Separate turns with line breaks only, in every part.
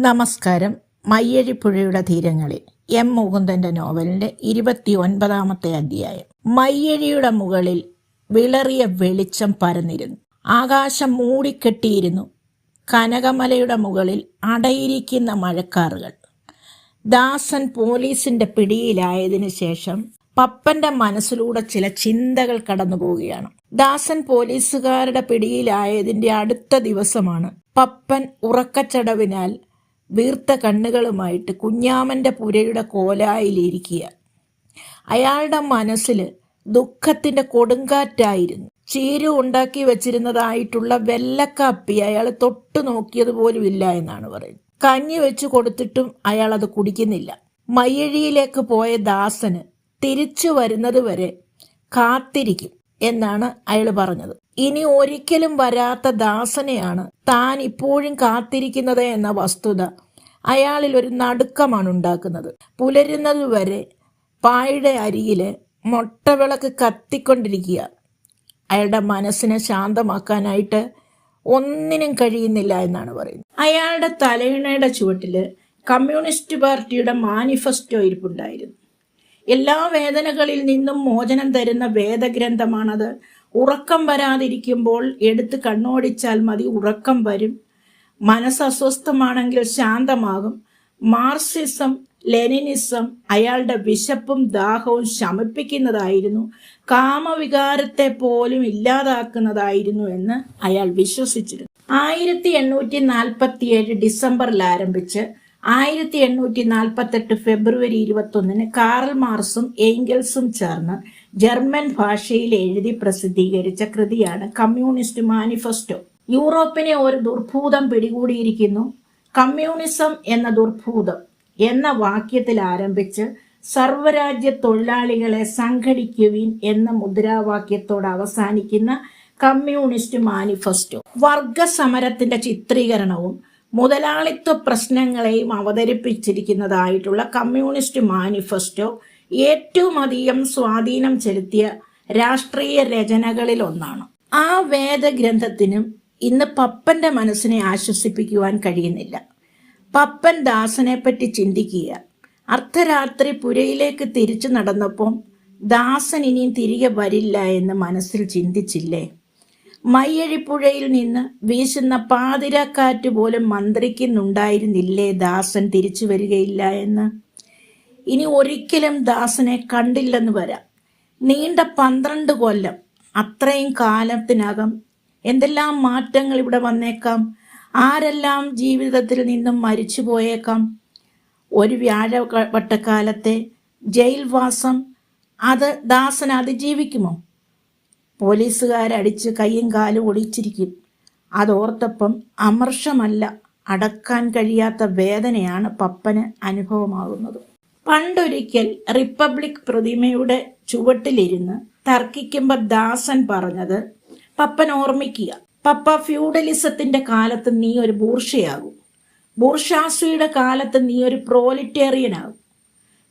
നമസ്കാരം. മയ്യഴിപ്പുഴയുടെ തീരങ്ങളിൽ എം മുകുന്ദന്റെ നോവലിന്റെ ഇരുപത്തി ഒൻപതാമത്തെ അധ്യായം. മയ്യഴിയുടെ മുകളിൽ വിളറിയ വെളിച്ചം പരന്നിരുന്നു. ആകാശം മൂടിക്കെട്ടിയിരുന്നു. കനകമലയുടെ മുകളിൽ അടയിരിക്കുന്ന മഴക്കാറുകൾ. ദാസൻ പോലീസിന്റെ പിടിയിലായതിനു ശേഷം പപ്പന്റെ മനസ്സിലൂടെ ചില ചിന്തകൾ കടന്നു പോവുകയാണ് ദാസൻ പോലീസുകാരുടെ പിടിയിലായതിന്റെ അടുത്ത ദിവസമാണ് പപ്പൻ ഉറക്കച്ചടവിനാൽ വീർത്ത കണ്ണുകളുമായിട്ട് കുഞ്ഞാമന്റെ പുരയുടെ കോലായിലിരിക്കുക. അയാളുടെ മനസ്സിൽ ദുഃഖത്തിന്റെ കൊടുങ്കാറ്റായിരുന്നു. ചീരു ഉണ്ടാക്കി വെച്ചിരുന്നതായിട്ടുള്ള വെല്ലക്കാപ്പി അയാൾ തൊട്ടു നോക്കിയതുപോലും ഇല്ല എന്നാണ് പറയുന്നത്. കഞ്ഞി വെച്ച് കൊടുത്തിട്ടും അയാൾ അത് കുടിക്കുന്നില്ല. മയ്യഴിയിലേക്ക് പോയ ദാസന് തിരിച്ചു വരുന്നത് വരെ കാത്തിരിക്കും. എന്നാണ് അയാൾ പറഞ്ഞത്. ഇനി ഒരിക്കലും വരാത്ത ദാസനെയാണ് താൻ ഇപ്പോഴും കാത്തിരിക്കുന്നത് എന്ന വസ്തുത അയാളിൽ ഒരു നടുക്കമാണ് ഉണ്ടാക്കുന്നത്. പുലരുന്നത് വരെ പായുടെ അരികിൽ മൊട്ടവിളക്ക് കത്തിക്കൊണ്ടിരിക്കുക. അയാളുടെ മനസ്സിനെ ശാന്തമാക്കാനായിട്ട് ഒന്നിനും കഴിയുന്നില്ല എന്നാണ് പറയുന്നത്. അയാളുടെ തലയിണയുടെ ചുവട്ടിൽ കമ്മ്യൂണിസ്റ്റ് പാർട്ടിയുടെ മാനിഫെസ്റ്റോ ഇരിപ്പുണ്ടായിരുന്നു. എല്ലാ വേദനകളിൽ നിന്നും മോചനം തരുന്ന വേദഗ്രന്ഥമാണത്. ഉറക്കം വരാതിരിക്കുമ്പോൾ എടുത്ത് കണ്ണോടിച്ചാൽ മതി ഉറക്കം വരും. മനസ്സ് അസ്വസ്ഥമാണെങ്കിൽ ശാന്തമാകും. മാർസിസം ലെനിനിസം അയാളുടെ വിശപ്പും ദാഹവും ശമിപ്പിക്കുന്നതായിരുന്നു. കാമവികാരത്തെ പോലും ഇല്ലാതാക്കുന്നതായിരുന്നു എന്ന് അയാൾ വിശ്വസിച്ചിരുന്നു. ആയിരത്തി എണ്ണൂറ്റി നാൽപ്പത്തിയേഴ് ഡിസംബറിൽ ആരംഭിച്ച് ആയിരത്തി എണ്ണൂറ്റി നാൽപ്പത്തെട്ട് ഫെബ്രുവരി ഇരുപത്തൊന്നിന് കാറൽ മാർസും ഏഞ്ചൽസും ചേർന്ന് ജർമ്മൻ ഭാഷയിൽ എഴുതി പ്രസിദ്ധീകരിച്ച കൃതിയാണ് കമ്മ്യൂണിസ്റ്റ് മാനിഫെസ്റ്റോ. യൂറോപ്പിനെ ഒരു ദുർഭൂതം പിടികൂടിയിരിക്കുന്നു. കമ്മ്യൂണിസം എന്ന ദുർഭൂതം എന്ന വാക്യത്തിൽ ആരംഭിച്ച് സർവരാജ്യ തൊഴിലാളികളെ സംഘടിക്കുവിൻ എന്ന മുദ്രാവാക്യത്തോട് അവസാനിക്കുന്ന കമ്മ്യൂണിസ്റ്റ് മാനിഫെസ്റ്റോ. വർഗ സമരത്തിന്റെ ചിത്രീകരണവും മുതലാളിത്വ പ്രശ്നങ്ങളെയും അവതരിപ്പിച്ചിരിക്കുന്നതായിട്ടുള്ള കമ്മ്യൂണിസ്റ്റ് മാനിഫെസ്റ്റോ ഏറ്റവും അധികം സ്വാധീനം ചെലുത്തിയ രാഷ്ട്രീയ രചനകളിൽ ഒന്നാണ് ആ വേദഗ്രന്ഥത്തിനും ഇന്ന് പപ്പന്റെ മനസ്സിനെ ആശ്വസിപ്പിക്കുവാൻ കഴിയുന്നില്ല. പപ്പൻ ദാസനെ പറ്റി ചിന്തിക്കുക. അർദ്ധരാത്രി പുരയിലേക്ക് തിരിച്ചു നടന്നപ്പോൾ ദാസൻ ഇനിയും തിരികെ വരില്ല എന്ന് മനസ്സിൽ ചിന്തിച്ചില്ലേ? മയ്യഴിപ്പുഴയിൽ നിന്ന് വീശുന്ന പാതിരക്കാറ്റ് പോലും മന്ത്രിക്കുന്നുണ്ടായിരുന്നില്ലേ ദാസൻ തിരിച്ചു വരികയില്ല എന്ന്? ഇനി ഒരിക്കലും ദാസനെ കണ്ടില്ലെന്ന് വരാം. നീണ്ട പന്ത്രണ്ട് കൊല്ലം അത്രയും കാലത്തിനകം എന്തെല്ലാം മാറ്റങ്ങൾ ഇവിടെ വന്നേക്കാം? ആരെല്ലാം ജീവിതത്തിൽ നിന്നും മരിച്ചു പോയേക്കാം? ഒരു വ്യാഴവട്ടക്കാലത്തെ ജയിൽവാസം അത് ദാസൻ അതിജീവിക്കുമോ? പോലീസുകാരടിച്ച് കൈയും കാലും ഒടിച്ചിരിക്കും അതോർത്തപ്പം അമർഷമല്ല അടക്കാൻ കഴിയാത്ത വേദനയാണ് പപ്പന് അനുഭവമാകുന്നത്. പണ്ടൊരിക്കൽ റിപ്പബ്ലിക് പ്രതിമയുടെ ചുവട്ടിലിരുന്ന് തർക്കിക്കുമ്പോൾ ദാസൻ പറഞ്ഞത് പപ്പൻ ഓർമ്മിക്കുക പപ്പ ഫ്യൂഡലിസത്തിന്റെ കാലത്ത് നീ ഒരു ബൂർഷയാകും. ബൂർഷാസിയുടെ കാലത്ത് നീ ഒരു പ്രോലിറ്റേറിയനാകും.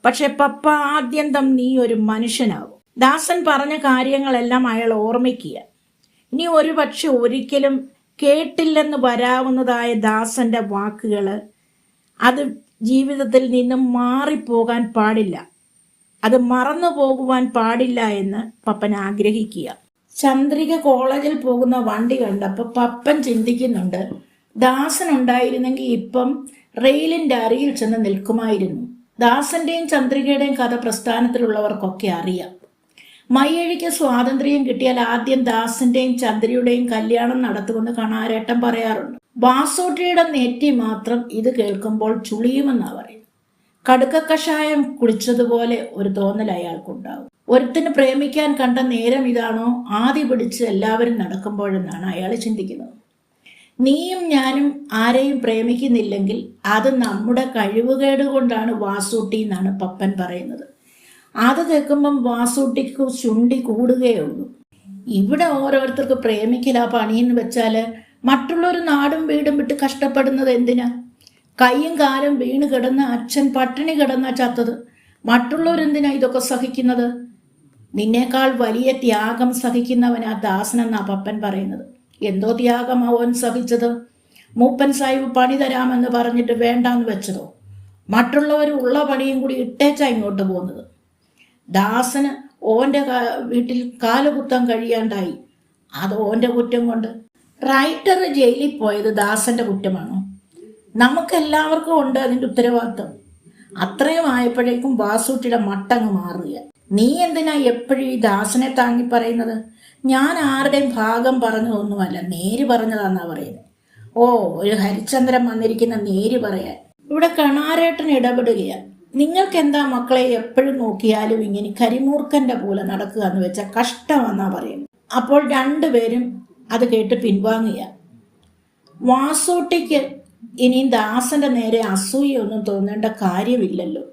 പക്ഷെ പപ്പ ആദ്യന്തം നീ ഒരു മനുഷ്യനാകും. ദാസൻ പറഞ്ഞ കാര്യങ്ങളെല്ലാം അയാൾ ഓർമ്മിക്കുക. ഇനി ഒരു പക്ഷെ ഒരിക്കലും കേട്ടില്ലെന്ന് വരാവുന്നതായ ദാസന്റെ വാക്കുകൾ അത് ജീവിതത്തിൽ നിന്നും മാറിപ്പോകാൻ പാടില്ല. അത് മറന്നു പോകുവാൻ പാടില്ല എന്ന് പപ്പൻ ആഗ്രഹിക്കുക. ചന്ദ്രിക കോളേജിൽ പോകുന്ന വണ്ടി കണ്ടപ്പോൾ പപ്പൻ ചിന്തിക്കുന്നുണ്ട് ദാസൻ ഉണ്ടായിരുന്നെങ്കിൽ ഇപ്പം റെയിലിന്റെ അരിയിൽ ചെന്ന് നിൽക്കുമായിരുന്നു. ദാസന്റെയും ചന്ദ്രികയുടെയും കഥ പ്രസ്ഥാനത്തിലുള്ളവർക്കൊക്കെ അറിയാം. മയ്യഴിക്ക് സ്വാതന്ത്ര്യം കിട്ടിയാൽ ആദ്യം ദാസിന്റെയും ചന്ദ്രയുടെയും കല്യാണം നടത്തുകൊണ്ട് കണാരേട്ടൻ പറയാറുണ്ട്. വാസോട്ടിയുടെ നെറ്റി മാത്രം ഇത് കേൾക്കുമ്പോൾ ചുളിയുമെന്നാ പറയും കടുക്ക കഷായം കുടിച്ചതുപോലെ ഒരു തോന്നൽ അയാൾക്കുണ്ടാവും. ഒരുത്തിന് പ്രേമിക്കാൻ കണ്ട നേരം ഇതാണോ? ആദ്യ പിടിച്ച് എല്ലാവരും നടക്കുമ്പോഴെന്നാണ് അയാൾ ചിന്തിക്കുന്നത്. നീയും ഞാനും ആരെയും പ്രേമിക്കുന്നില്ലെങ്കിൽ അത് നമ്മുടെ കഴിവുകേട് കൊണ്ടാണ് വാസൂട്ടി എന്നാണ് പപ്പൻ പറയുന്നത്. അത് കേൾക്കുമ്പം വാസൂട്ടിക്ക് ചുണ്ടി കൂടുകയുള്ളൂ. ഇവിടെ ഓരോരുത്തർക്ക് പ്രേമിക്കില്ല പണിയെന്ന് വെച്ചാൽ മറ്റുള്ളവർ നാടും വീടും വിട്ട് കഷ്ടപ്പെടുന്നത് എന്തിനാ? കൈയും കാലും വീണ് കിടന്ന അച്ഛൻ പട്ടിണി കിടന്ന ചത്തത്. മറ്റുള്ളവരെന്തിനാ ഇതൊക്കെ സഹിക്കുന്നത്? നിന്നേക്കാൾ വലിയ ത്യാഗം സഹിക്കുന്നവനാ ദാസനെന്നാ പപ്പൻ പറയുന്നത്. എന്തോ ത്യാഗം അവൻ സഹിച്ചത്? മൂപ്പൻ സാഹിബ് പണി തരാമെന്ന് പറഞ്ഞിട്ട് വേണ്ടാന്ന് വെച്ചതോ? മറ്റുള്ളവർ ഉള്ള പണിയും കൂടി ഇട്ടേച്ചാ ഇങ്ങോട്ട് പോകുന്നത്. ദാസന് ഓന്റെ കാ- വീട്ടിൽ കാലുകുത്താൻ കഴിയാണ്ടായി. അത് ഓന്റെ കുറ്റം കൊണ്ട്. റൈറ്റർ ജയിലിൽ പോയത് ദാസന്റെ കുറ്റമാണോ? നമുക്കെല്ലാവർക്കും ഉണ്ട് അതിന്റെ ഉത്തരവാദിത്വം. അത്രയും ആയപ്പോഴേക്കും വാസൂട്ടിയുടെ മട്ടങ്ങ് മാറുക നീ എന്തിനാ എപ്പോഴും ഈ ദാസനെ താങ്ങി പറയുന്നത്? ഞാൻ ആരുടെയും ഭാഗം പറഞ്ഞതൊന്നുമല്ല നേര് പറഞ്ഞതാന്നാ പറയുന്നത്. ഓ ഒരു ഹരിചന്ദ്രൻ വന്നിരിക്കുന്ന നേര് പറയാൻ. ഇവിടെ കണാരേട്ടൻ ഇടപെടുകയാണ്. നിങ്ങൾക്ക് എന്താ മക്കളെ എപ്പോഴും നോക്കിയാലും ഇങ്ങനെ കരിമൂർക്കന്റെ പോലെ നടക്കുക എന്ന് വെച്ചാൽ കഷ്ടമെന്നാ പറയുന്നത്. അപ്പോൾ രണ്ടുപേരും അത് കേട്ട് പിൻവാങ്ങിയ വാസൂട്ടിക്ക് ഇനിയും ദാസന്റെ നേരെ അസൂയൊന്നും തോന്നേണ്ട കാര്യമില്ലല്ലോ.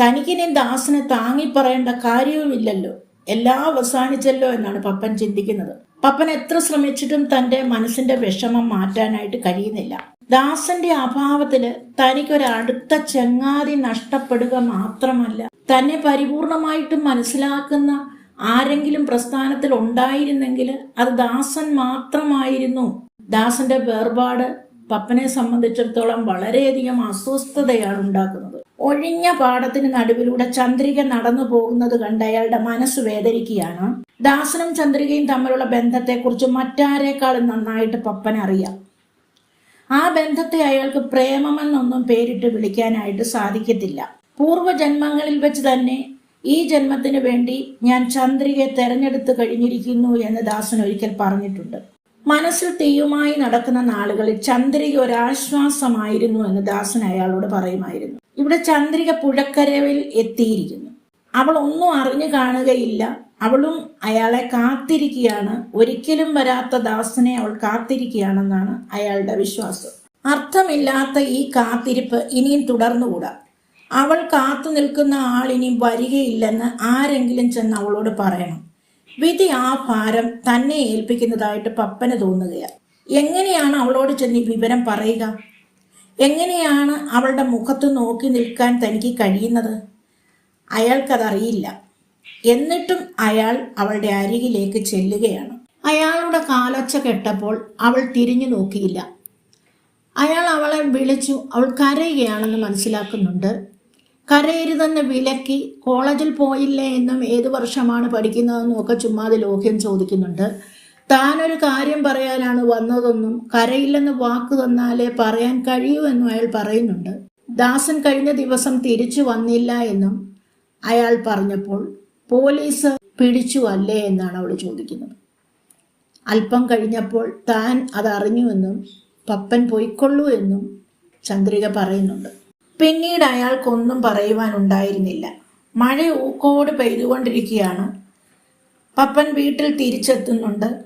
തനിക്കിനിയും ദാസനെ താങ്ങി പറയേണ്ട കാര്യവുമില്ലല്ലോ. എല്ലാം അവസാനിച്ചല്ലോ എന്നാണ് പപ്പൻ ചിന്തിക്കുന്നത്. പപ്പൻ എത്ര ശ്രമിച്ചിട്ടും തന്റെ മനസ്സിന്റെ വിഷമം മാറ്റാനായിട്ട് കഴിയുന്നില്ല. ദാസന്റെ അഭാവത്തിൽ തനിക്കൊരടുത്ത ചങ്ങാതി നഷ്ടപ്പെടുക മാത്രമല്ല തന്നെ പരിപൂർണമായിട്ടും മനസ്സിലാക്കുന്ന ആരെങ്കിലും പ്രസ്ഥാനത്തിൽ ഉണ്ടായിരുന്നെങ്കിൽ അത് ദാസൻ മാത്രമായിരുന്നു. ദാസന്റെ വേർപാട് പപ്പനെ സംബന്ധിച്ചിടത്തോളം വളരെയധികം അസ്വസ്ഥതയാണ് ഉണ്ടാക്കുന്നത്. ഒഴിഞ്ഞ പാടത്തിന് നടുവിലൂടെ ചന്ദ്രിക നടന്നു പോകുന്നത് കണ്ട് അയാളുടെ മനസ്സ് വേദനിക്കുകയാണ്. ദാസനും ചന്ദ്രികയും തമ്മിലുള്ള ബന്ധത്തെക്കുറിച്ച് മറ്റാരേക്കാളും നന്നായിട്ട് പപ്പൻ അറിയാം ആ ബന്ധത്തെ അയാൾക്ക് പ്രേമമെന്നൊന്നും പേരിട്ട് വിളിക്കാനായിട്ട് സാധിക്കത്തില്ല. പൂർവജന്മങ്ങളിൽ വെച്ച് തന്നെ ഈ ജന്മത്തിന് വേണ്ടി ഞാൻ ചന്ദ്രികയെ തെരഞ്ഞെടുത്ത് കഴിഞ്ഞിരിക്കുന്നു എന്ന് ദാസൻ ഒരിക്കൽ പറഞ്ഞിട്ടുണ്ട്. മനസ്സിൽ തീയുമായി നടക്കുന്ന നാളുകളിൽ ചന്ദ്രിക ഒരാശ്വാസമായിരുന്നു എന്ന് ദാസൻ അയാളോട് പറയുമായിരുന്നു. ഇവിടെ ചന്ദ്രിക പുഴക്കരവിൽ എത്തിയിരിക്കുന്നു. അവൾ ഒന്നും അറിഞ്ഞു കാണുകയില്ല. അവളും അയാളെ കാത്തിരിക്കുകയാണ്. ഒരിക്കലും വരാത്ത ദാസനെ അവൾ കാത്തിരിക്കുകയാണെന്നാണ് അയാളുടെ വിശ്വാസം. അർത്ഥമില്ലാത്ത ഈ കാത്തിരിപ്പ് ഇനിയും തുടർന്നുകൂടാ. അവൾ കാത്തു നിൽക്കുന്ന ഇനി വരികയില്ലെന്ന് ആരെങ്കിലും ചെന്ന് അവളോട് പറയണം. വിധി ആ ഭാരം തന്നെ ഏൽപ്പിക്കുന്നതായിട്ട് പപ്പന് തോന്നുകയാണ് എങ്ങനെയാണ് അവളോട് ചെന്ന് വിവരം പറയുക? എങ്ങനെയാണ് അവളുടെ മുഖത്ത് നോക്കി നിൽക്കാൻ തനിക്ക് കഴിയുന്നത്? അയാൾക്കതറിയില്ല. എന്നിട്ടും അയാൾ അവളുടെ അരികിലേക്ക് ചെല്ലുകയാണ്. അയാളുടെ കാലൊച്ച കെട്ടപ്പോൾ അവൾ തിരിഞ്ഞു നോക്കിയില്ല. അയാൾ അവളെ വിളിച്ചു അവൾ കരയുകയാണെന്ന് മനസ്സിലാക്കുന്നുണ്ട്. കരയരുതെന്ന് വിലക്കി കോളേജിൽ പോയില്ലേ എന്നും ഏത് വർഷമാണ് പഠിക്കുന്നതെന്നും ഒക്കെ ചുമ്മാതെ ലോഹ്യം ചോദിക്കുന്നുണ്ട്. താനൊരു കാര്യം പറയാനാണ് വന്നതെന്നും കരയില്ലെന്ന് വാക്ക് തന്നാലേ പറയാൻ കഴിയൂ എന്നും അയാൾ പറയുന്നുണ്ട്. ദാസൻ കഴിഞ്ഞ ദിവസം തിരിച്ചു വന്നില്ല എന്നും അയാൾ പറഞ്ഞപ്പോൾ പോലീസ് പിടിച്ചു അല്ലേ എന്നാണ് അവൾ ചോദിക്കുന്നത്. അല്പം കഴിഞ്ഞപ്പോൾ താൻ അതറിഞ്ഞുവെന്നും പപ്പൻ പോയിക്കൊള്ളൂ എന്നും ചന്ദ്രിക പറയുന്നുണ്ട്. പിന്നീട് അയാൾക്കൊന്നും പറയുവാനുണ്ടായിരുന്നില്ല. മഴ ഊക്കോട് പെയ്തുകൊണ്ടിരിക്കുകയാണ്. പപ്പൻ വീട്ടിൽ തിരിച്ചെത്തുന്നുണ്ട്.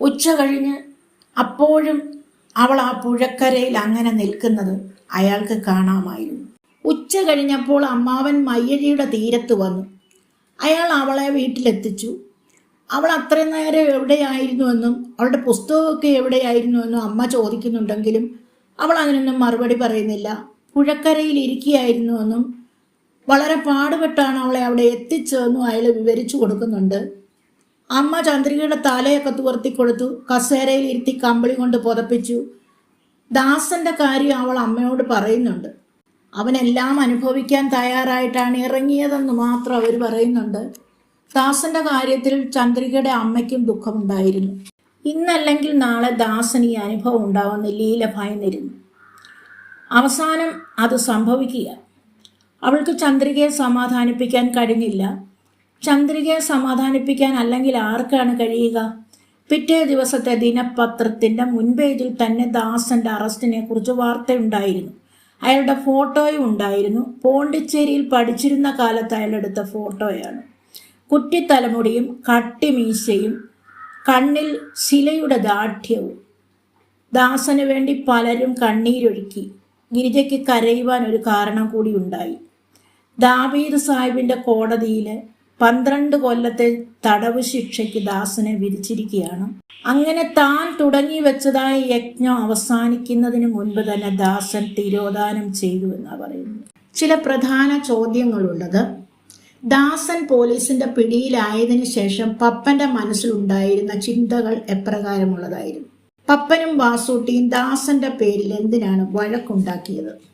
ഉച്ച കഴിഞ്ഞ് അപ്പോഴും അവൾ ആ പുഴക്കരയിൽ അങ്ങനെ നിൽക്കുന്നത് അയാൾക്ക് കാണാമായിരുന്നു. ഉച്ച കഴിഞ്ഞപ്പോൾ അമ്മാവൻ മയ്യഴിയുടെ തീരത്ത് വന്നു. അയാൾ അവളെ വീട്ടിലെത്തിച്ചു. അവൾ അത്രയും നേരം എവിടെയായിരുന്നുവെന്നും അവളുടെ പുസ്തകമൊക്കെ എവിടെയായിരുന്നുവെന്നും അമ്മ ചോദിക്കുന്നുണ്ടെങ്കിലും അവൾ അതിനൊന്നും മറുപടി പറയുന്നില്ല. പുഴക്കരയിൽ ഇരിക്കുകയായിരുന്നുവെന്നും വളരെ പാടുപെട്ടാണ് അവളെ അവിടെ എത്തിച്ചതെന്നും അയാൾ വിവരിച്ചു കൊടുക്കുന്നുണ്ട്. അമ്മ ചന്ദ്രികയുടെ തലയൊക്കെ തുവർത്തി കൊടുത്തു കസേരയിൽ ഇരുത്തി കമ്പിളി കൊണ്ട് പുതപ്പിച്ചു. ദാസന്റെ കാര്യം അവൾ അമ്മയോട് പറയുന്നുണ്ട്. അവനെല്ലാം അനുഭവിക്കാൻ തയ്യാറായിട്ടാണ് ഇറങ്ങിയതെന്ന് മാത്രം അവർ പറയുന്നുണ്ട്. ദാസന്റെ കാര്യത്തിൽ ചന്ദ്രികയുടെ അമ്മയ്ക്കും ദുഃഖമുണ്ടായിരുന്നു. ഇന്നല്ലെങ്കിൽ നാളെ ദാസന് ഈ അനുഭവം ഉണ്ടാവുന്ന ലീല ഭയന്നിരുന്നു. അവസാനം അത് സംഭവിക്കുക. അവൾക്ക് ചന്ദ്രികയെ സമാധാനിപ്പിക്കാൻ കഴിഞ്ഞില്ല. ചന്ദ്രികയെ സമാധാനിപ്പിക്കാൻ അല്ലെങ്കിൽ ആർക്കാണ് കഴിയുക? പിറ്റേ ദിവസത്തെ ദിനപത്രത്തിന്റെ മുൻപേജിൽ തന്നെ ദാസന്റെ അറസ്റ്റിനെ കുറിച്ച് വാർത്തയുണ്ടായിരുന്നു. അയാളുടെ ഫോട്ടോയും ഉണ്ടായിരുന്നു. പോണ്ടിച്ചേരിയിൽ പഠിച്ചിരുന്ന കാലത്ത് അയാളെടുത്ത ഫോട്ടോയാണ്. കുറ്റിത്തലമുടിയും കട്ടിമീശയും കണ്ണിൽ ശിലയുടെ ദാഠ്യവും ദാസന് വേണ്ടി പലരും കണ്ണീരൊഴുക്കി. ഗിരിജയ്ക്ക് കരയുവാൻ ഒരു കാരണം കൂടി ഉണ്ടായി. ദാവീദ് സാഹിബിന്റെ കോടതിയിൽ പന്ത്രണ്ട് കൊല്ലത്തെ തടവ് ശിക്ഷയ്ക്ക് ദാസനെ വിധിച്ചിരിക്കുകയാണ്. അങ്ങനെ താൻ തുടങ്ങി വെച്ചതായ യജ്ഞം അവസാനിക്കുന്നതിന് മുൻപ് തന്നെ ദാസൻ തിരോധാനം ചെയ്തു എന്നാ പറയുന്നത്. ചില പ്രധാന ചോദ്യങ്ങളുള്ളത്. ദാസൻ പോലീസിന്റെ പിടിയിലായതിനു ശേഷം പപ്പന്റെ മനസ്സിലുണ്ടായിരുന്ന ചിന്തകൾ എപ്രകാരമുള്ളതായിരുന്നു? പപ്പനും വാസൂട്ടിയും ദാസന്റെ പേരിൽ എന്തിനാണ് വഴക്കുണ്ടാക്കിയത്?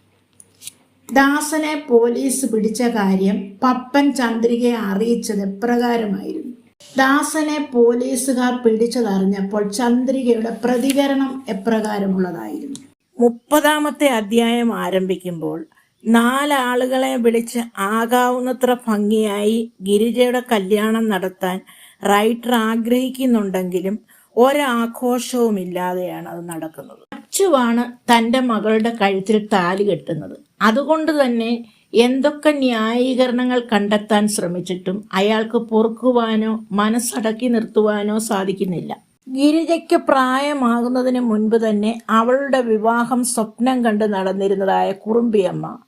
ദാസനെ പോലീസ് പിടിച്ച കാര്യം പപ്പൻ ചന്ദ്രികയെ അറിയിച്ചത് എപ്രകാരമായിരുന്നു? ദാസനെ പോലീസുകാർ പിടിച്ചതറിഞ്ഞപ്പോൾ ചന്ദ്രികയുടെ പ്രതികരണം എപ്രകാരമുള്ളതായിരുന്നു? മുപ്പതാമത്തെ അധ്യായം ആരംഭിക്കുമ്പോൾ നാലാളുകളെ വിളിച്ച് ആകാവുന്നത്ര ഭംഗിയായി ഗിരിജയുടെ കല്യാണം നടത്താൻ റൈറ്റർ ആഗ്രഹിക്കുന്നുണ്ടെങ്കിലും ഒരാഘോഷവും ഇല്ലാതെയാണ് അത് നടക്കുന്നത്. അച്ചുവാണ് തന്റെ മകളുടെ കഴുത്തിൽ താലി കെട്ടുന്നത്. അതുകൊണ്ട് തന്നെ എന്തൊക്കെ ന്യായീകരണങ്ങൾ കണ്ടെത്താൻ ശ്രമിച്ചിട്ടും അയാൾക്ക് പൊറുക്കുവാനോ മനസ്സടക്കി നിർത്തുവാനോ സാധിക്കുന്നില്ല. ഗിരിജയ്ക്ക് പ്രായമാകുന്നതിന് മുൻപ് തന്നെ അവളുടെ വിവാഹം സ്വപ്നം കണ്ട് നടന്നിരുന്നതായ കുറുമ്പിയമ്മ.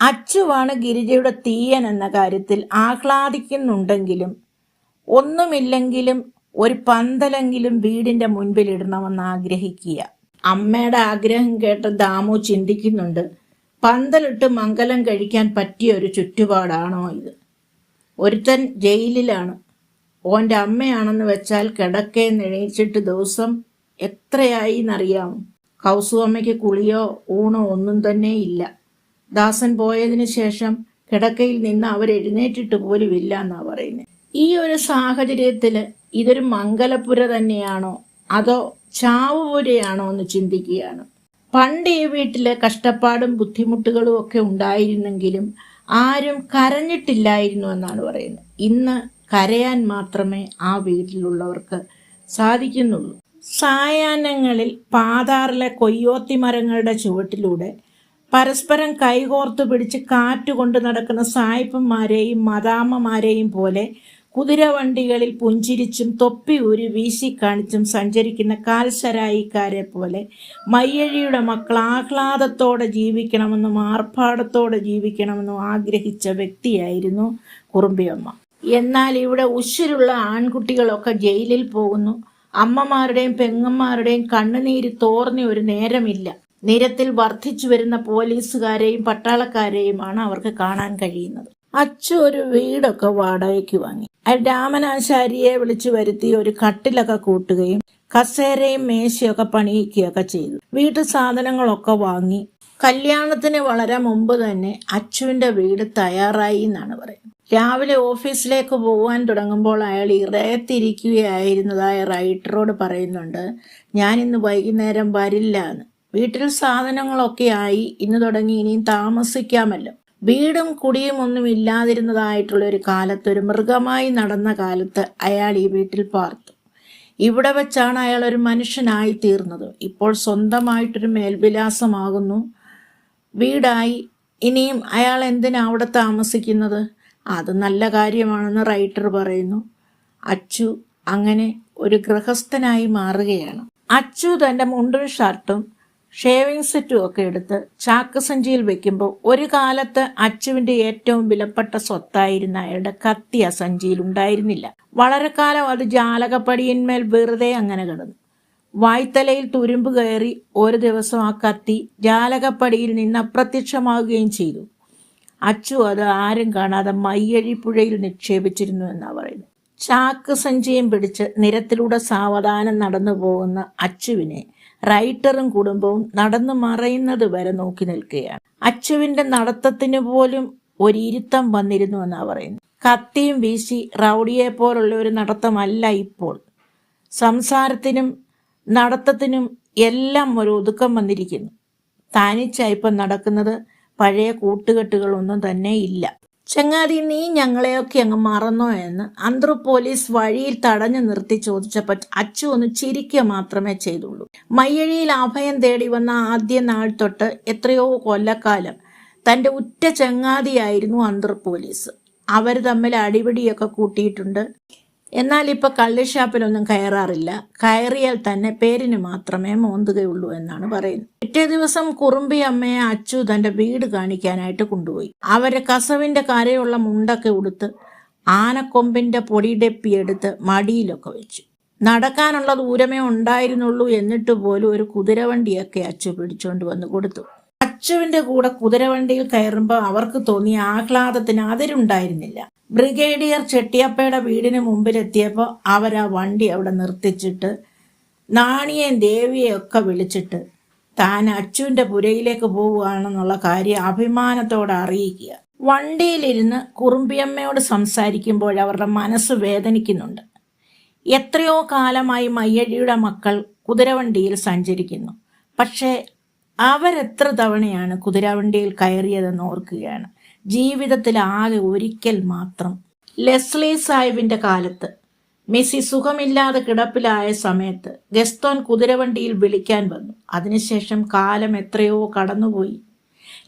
അച്ചുവാണ് ഗിരിജയുടെ തീയൻ എന്ന കാര്യത്തിൽ ആഹ്ലാദിക്കുന്നുണ്ടെങ്കിലും ഒന്നുമില്ലെങ്കിലും ഒരു പന്തലെങ്കിലും വീടിന്റെ മുൻപിൽ ഇടണമെന്ന് ആഗ്രഹിക്കുക. അമ്മയുടെ ആഗ്രഹം കേട്ട ദാമു ചിന്തിക്കുന്നുണ്ട്. പന്തലിട്ട് മംഗലം കഴിക്കാൻ പറ്റിയ ഒരു ചുറ്റുപാടാണോ ഇത്? ഒരുത്തൻ ജയിലിലാണ്. ഓന്റെ അമ്മയാണെന്ന് വെച്ചാൽ കിടക്കെ നെഴിച്ചിട്ട് ദിവസം എത്രയായി എന്നറിയാമോ കൗസു അമ്മയ്ക്ക് കുളിയോ ഊണോ ഒന്നും തന്നെ ഇല്ല. ദാസൻ പോയതിന് ശേഷം കിടക്കയിൽ നിന്ന് അവരെഴുന്നേറ്റിട്ട് പോലും ഇല്ല എന്നാ പറയുന്നത് ഈ ഒരു സാഹചര്യത്തിൽ ഇതൊരു മംഗലപുര തന്നെയാണോ? അതോ ചാവുപുരയാണോ എന്ന് ചിന്തിക്കുകയാണ്. പണ്ട് ഈ വീട്ടിലെ കഷ്ടപ്പാടും ബുദ്ധിമുട്ടുകളും ഒക്കെ ഉണ്ടായിരുന്നെങ്കിലും ആരും കരഞ്ഞിട്ടില്ലായിരുന്നു എന്നാണ് പറയുന്നത്. ഇന്ന് കരയാൻ മാത്രമേ ആ വീട്ടിലുള്ളവർക്ക് സാധിക്കുന്നുള്ളൂ. സായാഹ്നങ്ങളിൽ പാതാറിലെ കൊയ്യോത്തി മരങ്ങളുടെ ചുവട്ടിലൂടെ പരസ്പരം കൈകോർത്തു പിടിച്ച് കാറ്റുകൊണ്ട് നടക്കുന്ന സായിപ്പന്മാരെയും മദാമ്മമാരെയും പോലെ കുതിരവണ്ടികളിൽ പുഞ്ചിരിച്ചും തൊപ്പി ഊരി വീശിക്കാണിച്ചും സഞ്ചരിക്കുന്ന കാൽശരായിക്കാരെ പോലെ മയ്യഴിയുടെ മക്കൾ ആഹ്ലാദത്തോടെ ജീവിക്കണമെന്നും ആർഭാടത്തോടെ ജീവിക്കണമെന്നും ആഗ്രഹിച്ച വ്യക്തിയായിരുന്നു കുറുമ്പിയമ്മ. എന്നാൽ ഇവിടെ ഉശിരുള്ള ആൺകുട്ടികളൊക്കെ ജയിലിൽ പോകുന്നു. അമ്മമാരുടെയും പെങ്ങന്മാരുടെയും കണ്ണുനീര് തോർന്ന ഒരു നേരമില്ല. നിരത്തിൽ വർദ്ധിച്ചു വരുന്ന പോലീസുകാരെയും പട്ടാളക്കാരെയുമാണ് അവർക്ക് കാണാൻ കഴിയുന്നത്. അച്ചു ഒരു വീടൊക്കെ വാടകയ്ക്ക് വാങ്ങി. രാമനാശാരിയെ വിളിച്ചു വരുത്തി ഒരു കട്ടിലൊക്കെ കൂട്ടുകയും കസേരയും മേശയൊക്കെ പണിയിക്കുകയൊക്കെ ചെയ്തു. വീട്ടു സാധനങ്ങളൊക്കെ വാങ്ങി. കല്യാണത്തിന് വളരെ മുമ്പ് തന്നെ അച്ചുവിന്റെ വീട് തയ്യാറായി എന്നാണ് പറയുന്നത്. രാവിലെ ഓഫീസിലേക്ക് പോകാൻ തുടങ്ങുമ്പോൾ അയാൾ ഇറയത്തിരിക്കുകയായിരുന്നതായ റൈറ്ററോട് പറയുന്നുണ്ട് ഞാൻ ഇന്ന് വൈകുന്നേരം വരില്ല എന്ന്. വീട്ടിൽ സാധനങ്ങളൊക്കെ ആയി. ഇന്ന് തുടങ്ങി ഇനിയും താമസിക്കാമല്ലോ. വീടും കുടിയും ഒന്നും ഇല്ലാതിരുന്നതായിട്ടുള്ള ഒരു കാലത്ത് ഒരു മൃഗമായി നടന്ന കാലത്ത് അയാൾ ഈ വീട്ടിൽ പാർത്തു. ഇവിടെ വെച്ചാണ് അയാൾ ഒരു മനുഷ്യനായി തീർന്നത്. ഇപ്പോൾ സ്വന്തമായിട്ടൊരു മേൽവിലാസമാകുന്നു. വീടായി. ഇനിയും അയാൾ എന്തിനാ അവിടെ താമസിക്കുന്നത്? അത് നല്ല കാര്യമാണെന്ന് റൈറ്റർ പറയുന്നു. അച്ചു അങ്ങനെ ഒരു ഗൃഹസ്ഥനായി മാറുകയാണ്. അച്ചു തന്റെ മുണ്ടും ഷർട്ടും ഷേവിംഗ് സെറ്റും ഒക്കെ എടുത്ത് ചാക്ക് സഞ്ചിയിൽ വെക്കുമ്പോൾ ഒരു കാലത്ത് അച്ചുവിന്റെ ഏറ്റവും വിലപ്പെട്ട സ്വത്തായിരുന്ന അയാളുടെ കത്തി ആ സഞ്ചിയിൽ ഉണ്ടായിരുന്നില്ല. വളരെ കാലം അത് ജാലകപ്പടിയന്മേൽ വെറുതെ അങ്ങനെ കിടന്നു. വായ്ത്തലയിൽ തുരുമ്പ് കയറി ഒരു ദിവസം ആ കത്തി ജാലകപ്പടിയിൽ നിന്ന് അപ്രത്യക്ഷമാവുകയും ചെയ്തു. അച്ചു അത് ആരും കാണാതെ മയ്യഴിപ്പുഴയിൽ നിക്ഷേപിച്ചിരുന്നു എന്നാ പറയുന്നത്. ചാക്ക് സഞ്ചിയും പിടിച്ച് നിരത്തിലൂടെ സാവധാനം നടന്നു പോകുന്ന അച്ചുവിനെ റൈറ്ററും കുടുംബവും നടന്നു മറയുന്നത് വരെ നോക്കി നിൽക്കുകയാണ്. അച്ചുവിന്റെ നടത്തത്തിന് പോലും ഒരിരുത്തം വന്നിരുന്നു എന്നാ പറയുന്നത്. കത്തിയും വീശി റൗഡിയെ പോലുള്ള ഒരു നടത്തമല്ല ഇപ്പോൾ. സംസാരത്തിനും നടത്തത്തിനും എല്ലാം ഒരു ഒതുക്കം വന്നിരിക്കുന്നു. തനിച്ചായിപ്പം നടക്കുന്നത് പഴയ കൂട്ടുകെട്ടുകളൊന്നും തന്നെ ഇല്ല. ചങ്ങാതി നീ ഞങ്ങളെയൊക്കെ അങ്ങ് മറന്നോ എന്ന് അന്തർ പോലീസ് വഴിയിൽ തടഞ്ഞു നിർത്തി ചോദിച്ചപ്പോൾ അച്ചു ഒന്ന് ചിരിക്കുക മാത്രമേ ചെയ്തുള്ളൂ. മയ്യഴിയിൽ അഭയം തേടി വന്ന ആദ്യ നാൾ തൊട്ട് എത്രയോ കൊല്ലക്കാലം തന്റെ ഉറ്റ ചങ്ങാതിയായിരുന്നു അന്തർ പോലീസ് അവർ തമ്മിൽ അടിപിടിയൊക്കെ കൂട്ടിയിട്ടുണ്ട്. എന്നാൽ ഇപ്പൊ കള്ളിഷാപ്പിലൊന്നും കയറാറില്ല. കയറിയാൽ തന്നെ പേരിന് മാത്രമേ മോന്തുകയുള്ളൂ എന്നാണ് പറയുന്നത്. പിറ്റേ ദിവസം കുറുമ്പി അമ്മയെ അച്ചു തന്റെ വീട് കാണിക്കാനായിട്ട് കൊണ്ടുപോയി. അവരെ കസവിന്റെ കരയുള്ള മുണ്ടൊക്കെ ഉടുത്ത് ആനക്കൊമ്പിന്റെ എടുത്ത് മടിയിലൊക്കെ വെച്ചു. നടക്കാനുള്ള ദൂരമേ ഉണ്ടായിരുന്നുള്ളൂ എന്നിട്ട് പോലും ഒരു കുതിരവണ്ടിയൊക്കെ അച്ചു പിടിച്ചുകൊണ്ട് വന്ന് കൊടുത്തു. അച്ചുവിന്റെ കൂടെ കുതിരവണ്ടിയിൽ കയറുമ്പോൾ അവർക്ക് തോന്നിയ ആഹ്ലാദത്തിന് അതിരുണ്ടായിരുന്നില്ല. ബ്രിഗേഡിയർ ചെട്ടിയപ്പയുടെ വീടിന് മുമ്പിലെത്തിയപ്പോൾ അവർ ആ വണ്ടി അവിടെ നിർത്തിച്ചിട്ട് നാണിയേയും ദേവിയെയും ഒക്കെ വിളിച്ചിട്ട് താൻ അച്ചുവിന്റെ പുരയിലേക്ക് പോവുകയാണെന്നുള്ള കാര്യം അഭിമാനത്തോടെ അറിയിക്കുക. വണ്ടിയിലിരുന്ന് കുറുമ്പിയമ്മയോട് സംസാരിക്കുമ്പോൾ അവരുടെ മനസ്സ് വേദനിക്കുന്നുണ്ട്. എത്രയോ കാലമായി മയ്യഴിയുടെ മക്കൾ കുതിരവണ്ടിയിൽ സഞ്ചരിക്കുന്നു. പക്ഷേ അവരെത്ര തവണയാണ് കുതിരവണ്ടിയിൽ കയറിയതെന്ന് ഓർക്കുകയാണ്. ജീവിതത്തിൽ ആകെ ഒരിക്കൽ മാത്രം. ലെസ്ലി സാഹിബിന്റെ കാലത്ത്. മെസ്സി സുഖമില്ലാതെ കിടപ്പിലായ സമയത്ത് ഗസ്തോൻ കുതിരവണ്ടിയിൽ വിളിക്കാൻ വന്നു. അതിനുശേഷം കാലം എത്രയോ കടന്നുപോയി.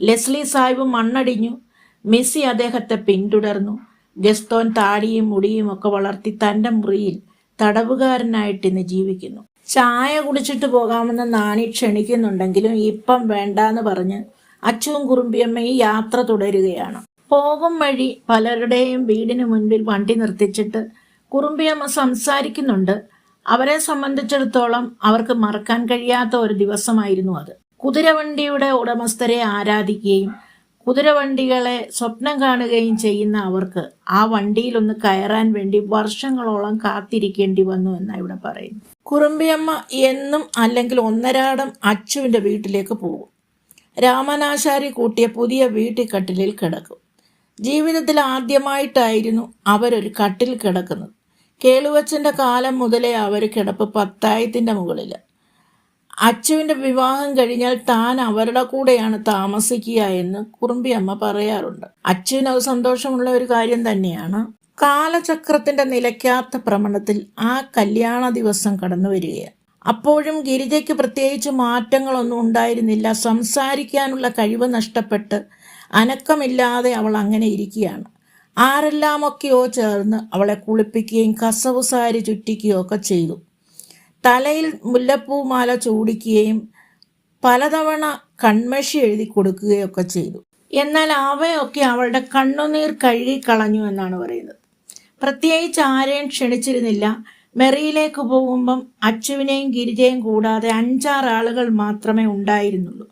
ലെസ്ലി സാഹിബ് മണ്ണടിഞ്ഞു. മെസ്സി അദ്ദേഹത്തെ പിന്തുടർന്നു. ഗസ്തോൻ താടിയും മുടിയും ഒക്കെ വളർത്തി തന്റെ മുറിയിൽ തടവുകാരനായിട്ട് ഇന്ന് ജീവിക്കുന്നു. ചായ കുടിച്ചിട്ട് പോകാമെന്ന് നാണി ക്ഷണിക്കുന്നുണ്ടെങ്കിലും ഇപ്പം വേണ്ടാന്ന് പറഞ്ഞ് അച്ചുവും കുറുമ്പിയമ്മയും യാത്ര തുടരുകയാണ്. പോകും വഴി പലരുടെയും വീടിന് മുൻപിൽ വണ്ടി നിർത്തിച്ചിട്ട് കുറുമ്പിയമ്മ സംസാരിക്കുന്നുണ്ട്. അവരെ സംബന്ധിച്ചിടത്തോളം അവർക്ക് മറക്കാൻ കഴിയാത്ത ഒരു ദിവസമായിരുന്നു അത്. കുതിരവണ്ടിയുടെ ഉടമസ്ഥരെ ആരാധിക്കുകയും കുതിരവണ്ടികളെ സ്വപ്നം കാണുകയും ചെയ്യുന്ന അവർക്ക് ആ വണ്ടിയിലൊന്ന് കയറാൻ വേണ്ടി വർഷങ്ങളോളം കാത്തിരിക്കേണ്ടി വന്നു എന്നാണ് ഇവിടെ പറയുന്നത് കുറുമ്പിയമ്മ എന്നും അല്ലെങ്കിൽ ഒന്നരാടം അച്ചുവിന്റെ വീട്ടിലേക്ക് പോകും. രാമനാശാരി കൂട്ടിയ പുതിയ വീട്ടിക്കട്ടിലിൽ കിടക്കും. ജീവിതത്തിൽ ആദ്യമായിട്ടായിരുന്നു അവരൊരു കട്ടിൽ കിടക്കുന്നത്. കേളുവച്ചന്റെ കാലം മുതലേ അവർ കിടപ്പ് പത്തായത്തിന്റെ മുകളിൽ. അച്ചുവിന്റെ വിവാഹം കഴിഞ്ഞാൽ താൻ അവരുടെ കൂടെയാണ് താമസിക്കുക എന്ന് കുറുമ്പിയമ്മ പറയാറുണ്ട്. അച്ചുവിന് സന്തോഷമുള്ള ഒരു കാര്യം തന്നെയാണ്. കാലചക്രത്തിന്റെ നിലയ്ക്കാത്ത ഭ്രമണത്തിൽ ആ കല്യാണ ദിവസം കടന്നു വരികയാണ്. അപ്പോഴും ഗിരിജയ്ക്ക് പ്രത്യേകിച്ച് മാറ്റങ്ങളൊന്നും ഉണ്ടായിരുന്നില്ല. സംസാരിക്കാനുള്ള കഴിവ് നഷ്ടപ്പെട്ട് അനക്കമില്ലാതെ അവൾ അങ്ങനെ ഇരിക്കുകയാണ്. ആരെല്ലാമൊക്കെയോ ചേർന്ന് അവളെ കുളിപ്പിക്കുകയും കസവുസാരി ചുറ്റിക്കുകയോ ഒക്കെ ചെയ്തു. തലയിൽ മുല്ലപ്പൂമാല ചൂടിക്കുകയും പലതവണ കൺമഷി എഴുതി കൊടുക്കുകയൊക്കെ ചെയ്തു. എന്നാൽ അവയൊക്കെ അവളുടെ കണ്ണുനീർ കഴുകിക്കളഞ്ഞു എന്നാണ് പറയുന്നത്. പ്രത്യേകിച്ച് ആരെയും ക്ഷണിച്ചിരുന്നില്ല. മെറിയിലേക്ക് പോകുമ്പം അച്ചുവിനെയും ഗിരിജയും കൂടാതെ അഞ്ചാറ് ആളുകൾ മാത്രമേ ഉണ്ടായിരുന്നുള്ളൂ.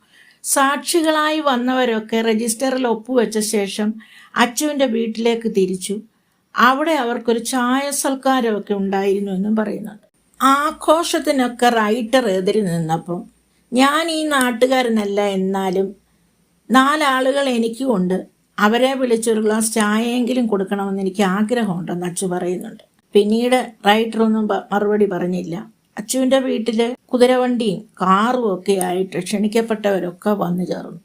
സാക്ഷികളായി വന്നവരൊക്കെ രജിസ്റ്ററിൽ ഒപ്പുവെച്ച ശേഷം അച്ചുവിന്റെ വീട്ടിലേക്ക് തിരിച്ചു. അവിടെ അവർക്കൊരു ചായ സൽക്കാരമൊക്കെ ഉണ്ടായിരുന്നു എന്നും പറയുന്നുണ്ട്. ആഘോഷത്തിനൊക്കെ റൈറ്റർ എതിരി നിന്നപ്പം ഞാൻ ഈ നാട്ടുകാരനല്ല എന്നാലും നാലാളുകൾ എനിക്കുമുണ്ട് അവരെ വിളിച്ചൊരു ഗ്ലാസ് ചായയെങ്കിലും കൊടുക്കണമെന്ന് എനിക്ക് ആഗ്രഹമുണ്ടെന്ന് അച്ചു പറയുന്നുണ്ട്. പിന്നീട് പ- മറുപടി പറഞ്ഞില്ല. അച്ചുവിന്റെ വീട്ടിൽ കുതിരവണ്ടിയും കാറും ഒക്കെ ആയിട്ട് ക്ഷണിക്കപ്പെട്ടവരൊക്കെ വന്നു ചേർന്നു.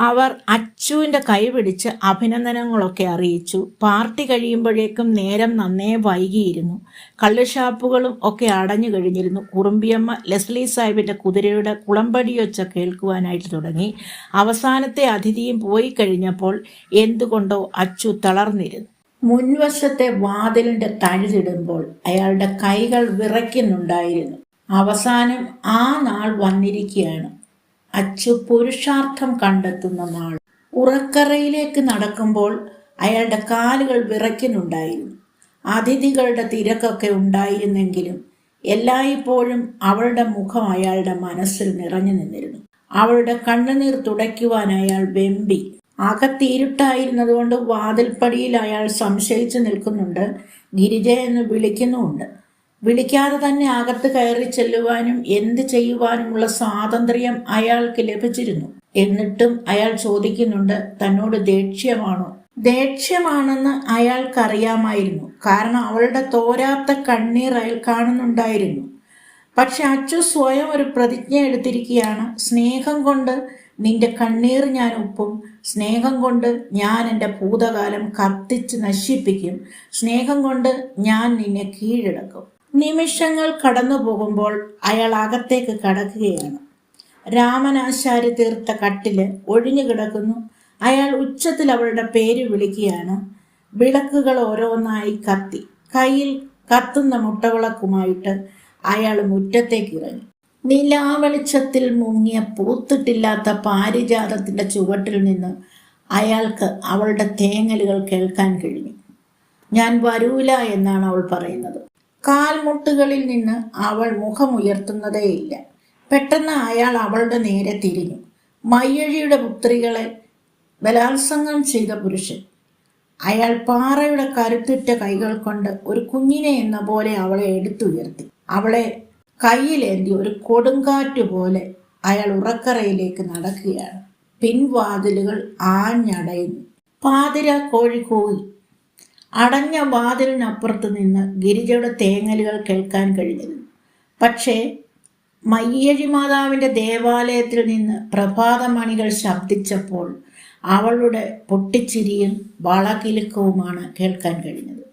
അവർ അച്ചുവിന്റെ കൈപിടിച്ച് അഭിനന്ദനങ്ങളൊക്കെ അറിയിച്ചു. പാർട്ടി കഴിയുമ്പോഴേക്കും നേരം നന്നേ വൈകിയിരുന്നു. കള്ളുഷാപ്പുകളും ഒക്കെ അടഞ്ഞു കഴിഞ്ഞിരുന്നു. കുറുമ്പിയമ്മ ലെസ്ലി സാഹിബിന്റെ കുതിരയുടെ കുളമ്പടിയൊച്ച കേൾക്കുവാനായിട്ട് തുടങ്ങി. അവസാനത്തെ അതിഥിയും പോയി കഴിഞ്ഞപ്പോൾ എന്തുകൊണ്ടോ അച്ചു തളർന്നിരുന്നു. മുൻവശത്തെ വാതിലിന്റെ തഴുതിടുമ്പോൾ അയാളുടെ കൈകൾ വിറയ്ക്കുന്നുണ്ടായിരുന്നു. അവസാനം ആ നാൾ വന്നിരിക്കുകയാണ്. അച്ചു പുരുഷാർത്ഥം കണ്ടെത്തുന്ന നാൾ. ഉറക്കറയിലേക്ക് നടക്കുമ്പോൾ അയാളുടെ കാലുകൾ വിറയ്ക്കുന്നുണ്ടായിരുന്നു. അതിഥികളുടെ തിരക്കൊക്കെ ഉണ്ടായിരുന്നെങ്കിലും എല്ലായ്പ്പോഴും അവളുടെ മുഖം അയാളുടെ മനസ്സിൽ നിറഞ്ഞു നിന്നിരുന്നു. അവളുടെ കണ്ണുനീർ തുടയ്ക്കുവാൻ അയാൾ വെമ്പി. അകത്തിരുട്ടായിരുന്നതുകൊണ്ട് വാതിൽപ്പടിയിൽ അയാൾ സംശയിച്ചു നിൽക്കുന്നുണ്ട്. ഗിരിജ എന്ന് വിളിക്കുന്നുമുണ്ട്. വിളിക്കാതെ തന്നെ അകത്ത് കയറി ചെല്ലുവാനും എന്ത് ചെയ്യുവാനുമുള്ള സ്വാതന്ത്ര്യം അയാൾക്ക് ലഭിച്ചിരുന്നു. എന്നിട്ടും അയാൾ ചോദിക്കുന്നുണ്ട് തന്നോട് ദേഷ്യമാണോ? ദേഷ്യമാണെന്ന് അയാൾക്കറിയാമായിരുന്നു. കാരണം അവളുടെ തോരാത്ത കണ്ണീർ അയാൾ കാണുന്നുണ്ടായിരുന്നു. പക്ഷെ അച്ചു സ്വയം ഒരു പ്രതിജ്ഞ എടുത്തിരിക്കുകയാണ്. സ്നേഹം കൊണ്ട് നിന്റെ കണ്ണീർ ഞാൻ ഒപ്പും സ്നേഹം കൊണ്ട് ഞാൻ എന്റെ ഭൂതകാലം കത്തിച്ച് നശിപ്പിക്കും. സ്നേഹം കൊണ്ട് ഞാൻ നിന്നെ കീഴടക്കും. നിമിഷങ്ങൾ കടന്നു പോകുമ്പോൾ അയാൾ അകത്തേക്ക് കടക്കുകയാണ്. രാമനാശാരി തീർത്ത കട്ടിൽ ഒഴിഞ്ഞു കിടക്കുന്നു. അയാൾ ഉച്ചത്തിൽ അവളുടെ പേര് വിളിക്കുകയാണ്. വിളക്കുകൾ ഓരോന്നായി കത്തി. കയ്യിൽ കത്തുന്ന മുട്ടവിളക്കുമായിട്ട് അയാൾ മുറ്റത്തേക്ക് ഇറങ്ങി. നിലാവെളിച്ചത്തിൽ മുങ്ങിയ പൂത്തിട്ടില്ലാത്ത പാരിജാതത്തിന്റെ ചുവട്ടിൽ നിന്ന് അയാൾക്ക് അവളുടെ തേങ്ങലുകൾ കേൾക്കാൻ കഴിഞ്ഞു. ഞാൻ വരൂല എന്നാണ് അവൾ പറയുന്നത്. കാൽമുട്ടുകളിൽ നിന്ന് അവൾ മുഖമുയർത്തുന്നതേയില്ല. പെട്ടെന്ന് അയാൾ അവളുടെ നേരെ തിരിഞ്ഞു. മയ്യഴിയുടെ പുത്രികളെ ബലാത്സംഗം ചെയ്ത പുരുഷൻ. അയാൾ പാറയുടെ കരുത്തുറ്റ കൈകൾ കൊണ്ട് ഒരു കുഞ്ഞിനെ എന്ന പോലെ അവളെ എടുത്തുയർത്തി. അവളെ കയ്യിലേന്തി ഒരു കൊടുങ്കാറ്റ് പോലെ അയാൾ ഉറക്കറയിലേക്ക് നടക്കുകയാണ്. പിൻവാതിലുകൾ ആഞ്ഞടയുന്നു. പാതിര കോഴി കൂവി. അടഞ്ഞ വാതിലിനപ്പുറത്ത് നിന്ന് ഗിരിജയുടെ തേങ്ങലുകൾ കേൾക്കാൻ കഴിഞ്ഞിരുന്നു. പക്ഷേ മയ്യഴി മാതാവിന്റെ ദേവാലയത്തിൽ നിന്ന് പ്രഭാതമണികൾ ശബ്ദിച്ചപ്പോൾ അവളുടെ പൊട്ടിച്ചിരിയും വളകിലുക്കവുമാണ് കേൾക്കാൻ കഴിഞ്ഞത്.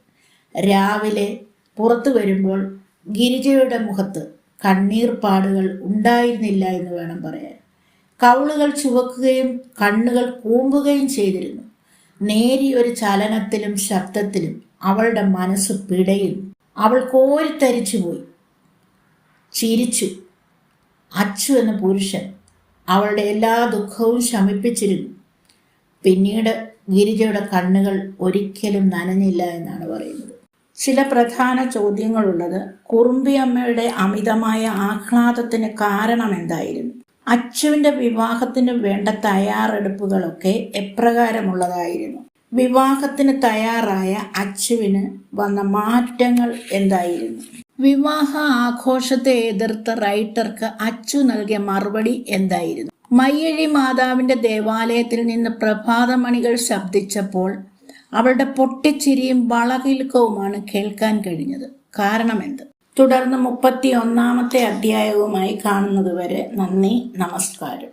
രാവിലെ പുറത്തു വരുമ്പോൾ ഗിരിജയുടെ മുഖത്ത് കണ്ണീർപ്പാടുകൾ ഉണ്ടായിരുന്നില്ല എന്ന് വേണം പറയാൻ. കവിളുകൾ ചുവക്കുകയും കണ്ണുകൾ കൂമ്പുകയും ചെയ്തിരുന്നു. നേരിയൊരു ചലനത്തിലും ശബ്ദത്തിലും അവളുടെ മനസ്സ് പിടയിൽ അവൾ കോരിത്തരിച്ചുപോയി ചിരിച്ചു. അച്ചു എന്ന പുരുഷൻ അവളുടെ എല്ലാ ദുഃഖവും ശമിപ്പിച്ചിരുന്നു. പിന്നീട് ഗിരിജയുടെ കണ്ണുകൾ ഒരിക്കലും നനഞ്ഞില്ല എന്നാണ് പറയുന്നത്. ചില പ്രധാന ചോദ്യങ്ങളുള്ളത് കുറുമ്പിയമ്മയുടെ അമിതമായ ആഹ്ലാദത്തിന് കാരണം എന്തായിരുന്നു അച്ചുവിന്റെ വിവാഹത്തിന് വേണ്ട തയ്യാറെടുപ്പുകളൊക്കെ എപ്രകാരമുള്ളതായിരുന്നു? വിവാഹത്തിന് തയ്യാറായ അച്ചുവിന് വന്ന മാറ്റങ്ങൾ എന്തായിരുന്നു? വിവാഹ ആഘോഷത്തെ എതിർത്ത റൈറ്റർക്ക് അച്ചു നൽകിയ മറുപടി എന്തായിരുന്നു? മയ്യഴി മാതാവിന്റെ ദേവാലയത്തിൽ നിന്ന് പ്രഭാതമണികൾ ശബ്ദിച്ചപ്പോൾ അവളുടെ പൊട്ടിച്ചിരിയും വളകിൽക്കവുമാണ് കേൾക്കാൻ കഴിഞ്ഞത്. കാരണമെന്ത്? തുടർന്ന് മുപ്പത്തി ഒന്നാമത്തെ അധ്യായവുമായി കാണുന്നതുവരെ നന്ദി നമസ്കാരം.